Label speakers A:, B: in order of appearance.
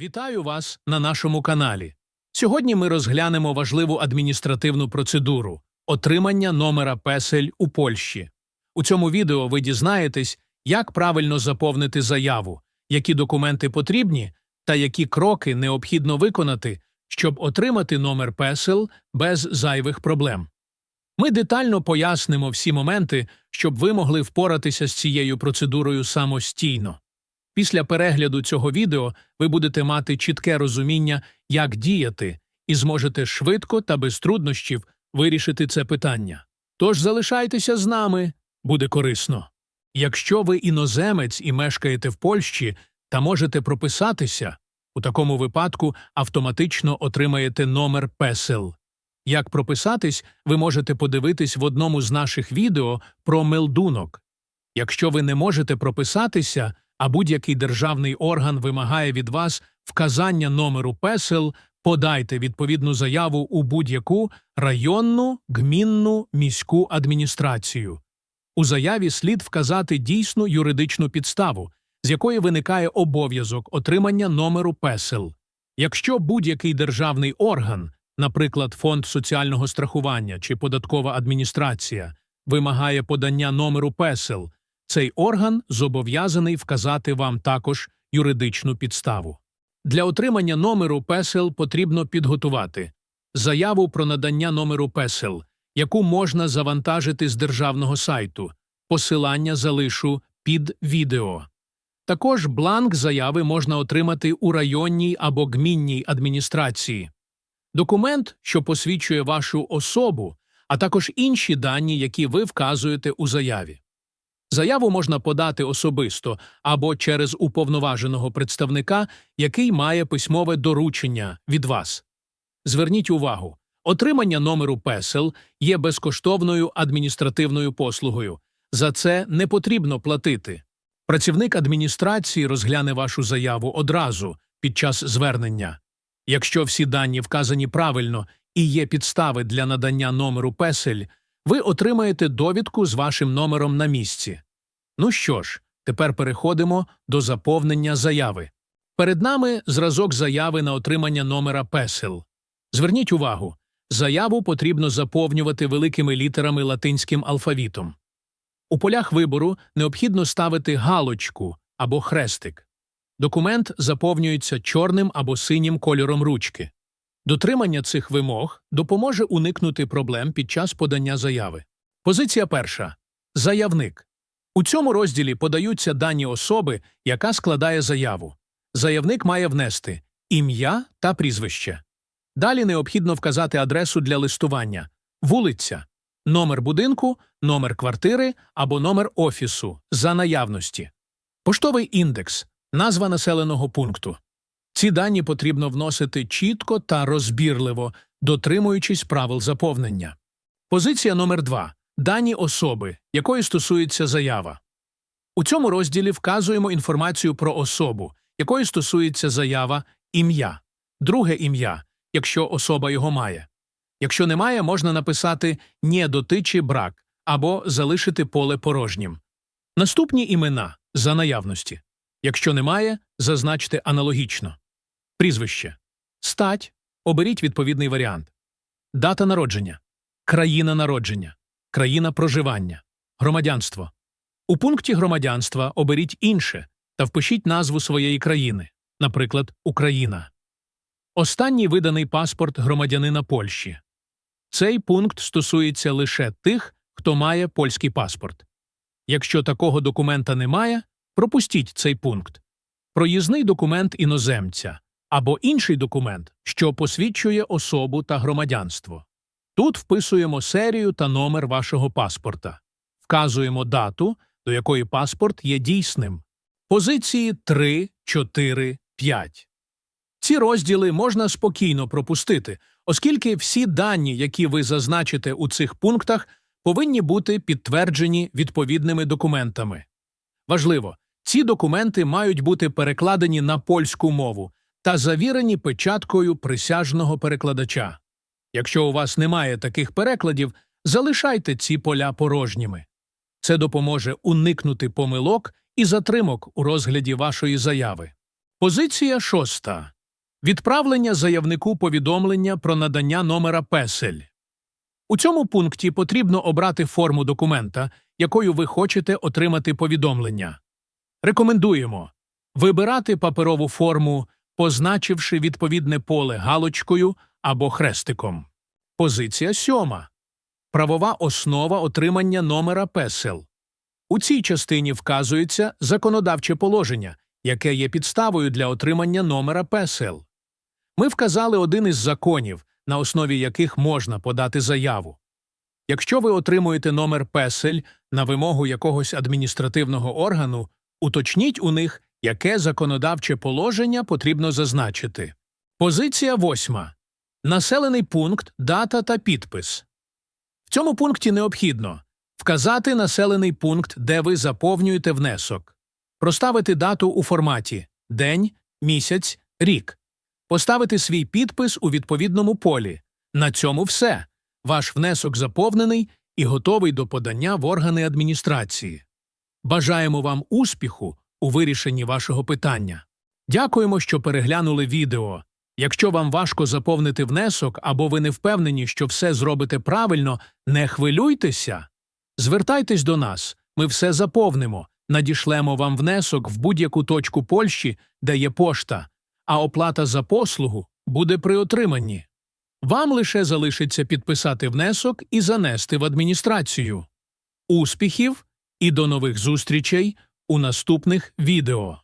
A: Вітаю вас на нашому каналі. Сьогодні ми розглянемо важливу адміністративну процедуру отримання номера песель у Польщі. У цьому відео ви дізнаєтесь, як правильно заповнити заяву, які документи потрібні та які кроки необхідно виконати, щоб отримати номер песел без зайвих проблем. Ми детально пояснимо всі моменти, щоб ви могли впоратися з цією процедурою самостійно. Після перегляду цього відео ви будете мати чітке розуміння, як діяти, і зможете швидко та без труднощів вирішити це питання. Тож залишайтеся з нами, буде корисно. Якщо ви іноземець і мешкаєте в Польщі та можете прописатися, у такому випадку автоматично отримаєте номер песел. Як прописатись, ви можете подивитись в одному з наших відео про мелдунок. Якщо ви не можете прописатися, а будь-який державний орган вимагає від вас вказання номеру песел, подайте відповідну заяву у будь-яку районну, гмінну, міську адміністрацію. У заяві слід вказати дійсну юридичну підставу, з якої виникає обов'язок отримання номеру песел. Якщо будь-який державний орган, наприклад, Фонд соціального страхування чи податкова адміністрація, вимагає подання номеру песел, цей орган зобов'язаний вказати вам також юридичну підставу. Для отримання номеру песел потрібно підготувати заяву про надання номеру песел, яку можна завантажити з державного сайту. Посилання залишу під відео. Також бланк заяви можна отримати у районній або гмінній адміністрації. Документ, що посвідчує вашу особу, а також інші дані, які ви вказуєте у заяві. Заяву можна подати особисто або через уповноваженого представника, який має письмове доручення від вас. Зверніть увагу, отримання номеру песел є безкоштовною адміністративною послугою. За це не потрібно платити. Працівник адміністрації розгляне вашу заяву одразу під час звернення. Якщо всі дані вказані правильно і є підстави для надання номеру песель, ви отримаєте довідку з вашим номером на місці. Ну що ж, тепер переходимо до заповнення заяви. Перед нами зразок заяви на отримання номера песел. Зверніть увагу, заяву потрібно заповнювати великими літерами латинським алфавітом. У полях вибору необхідно ставити галочку або хрестик. Документ заповнюється чорним або синім кольором ручки. Дотримання цих вимог допоможе уникнути проблем під час подання заяви. Позиція перша. Заявник. У цьому розділі подаються дані особи, яка складає заяву. Заявник має внести ім'я та прізвище. Далі необхідно вказати адресу для листування, вулиця, номер будинку, номер квартири або номер офісу за наявності, поштовий індекс, назва населеного пункту. Ці дані потрібно вносити чітко та розбірливо, дотримуючись правил заповнення. Позиція номер 2 Дані особи, якої стосується заява. У цьому розділі вказуємо інформацію про особу, якої стосується заява ім'я, друге ім'я, якщо особа його має. Якщо немає, можна написати «не дотичі брак» або залишити поле порожнім. Наступні імена за наявності. Якщо немає, зазначте аналогічно. Прізвище. Стать. Оберіть відповідний варіант. Дата народження. Країна народження. Країна проживання. Громадянство. У пункті громадянства оберіть інше та впишіть назву своєї країни, наприклад, Україна. Останній виданий паспорт громадянина Польщі. Цей пункт стосується лише тих, хто має польський паспорт. Якщо такого документа немає, пропустіть цей пункт. Проїзний документ іноземця або інший документ, що посвідчує особу та громадянство. Тут вписуємо серію та номер вашого паспорта, вказуємо дату, до якої паспорт є дійсним. Позиції 3, 4, 5. Ці розділи можна спокійно пропустити, оскільки всі дані, які ви зазначите у цих пунктах, повинні бути підтверджені відповідними документами. Важливо, ці документи мають бути перекладені на польську мову та завірені печаткою присяжного перекладача. Якщо у вас немає таких перекладів, залишайте ці поля порожніми. Це допоможе уникнути помилок і затримок у розгляді вашої заяви. Позиція шоста. Відправлення заявнику повідомлення про надання номера песель. У цьому пункті потрібно обрати форму документа, якою ви хочете отримати повідомлення. Рекомендуємо вибирати паперову форму, позначивши відповідне поле галочкою або хрестиком. Позиція сьома. Правова основа отримання номера песел. У цій частині вказується законодавче положення, яке є підставою для отримання номера песел. Ми вказали один із законів, на основі яких можна подати заяву. Якщо ви отримуєте номер песель на вимогу якогось адміністративного органу, уточніть у них, яке законодавче положення потрібно зазначити. Позиція восьма. Населений пункт, дата та підпис. В цьому пункті необхідно вказати населений пункт, де ви заповнюєте внесок, проставити дату у форматі день, місяць, рік, поставити свій підпис у відповідному полі. На цьому все. Ваш внесок заповнений і готовий до подання в органи адміністрації. Бажаємо вам успіху у вирішенні вашого питання. Дякуємо, що переглянули відео. Якщо вам важко заповнити внесок або ви не впевнені, що все зробите правильно, не хвилюйтеся. Звертайтесь до нас, ми все заповнимо, надішлемо вам внесок в будь-яку точку Польщі, де є пошта, а оплата за послугу буде при отриманні. Вам лише залишиться підписати внесок і занести в адміністрацію. Успіхів і до нових зустрічей у наступних відео.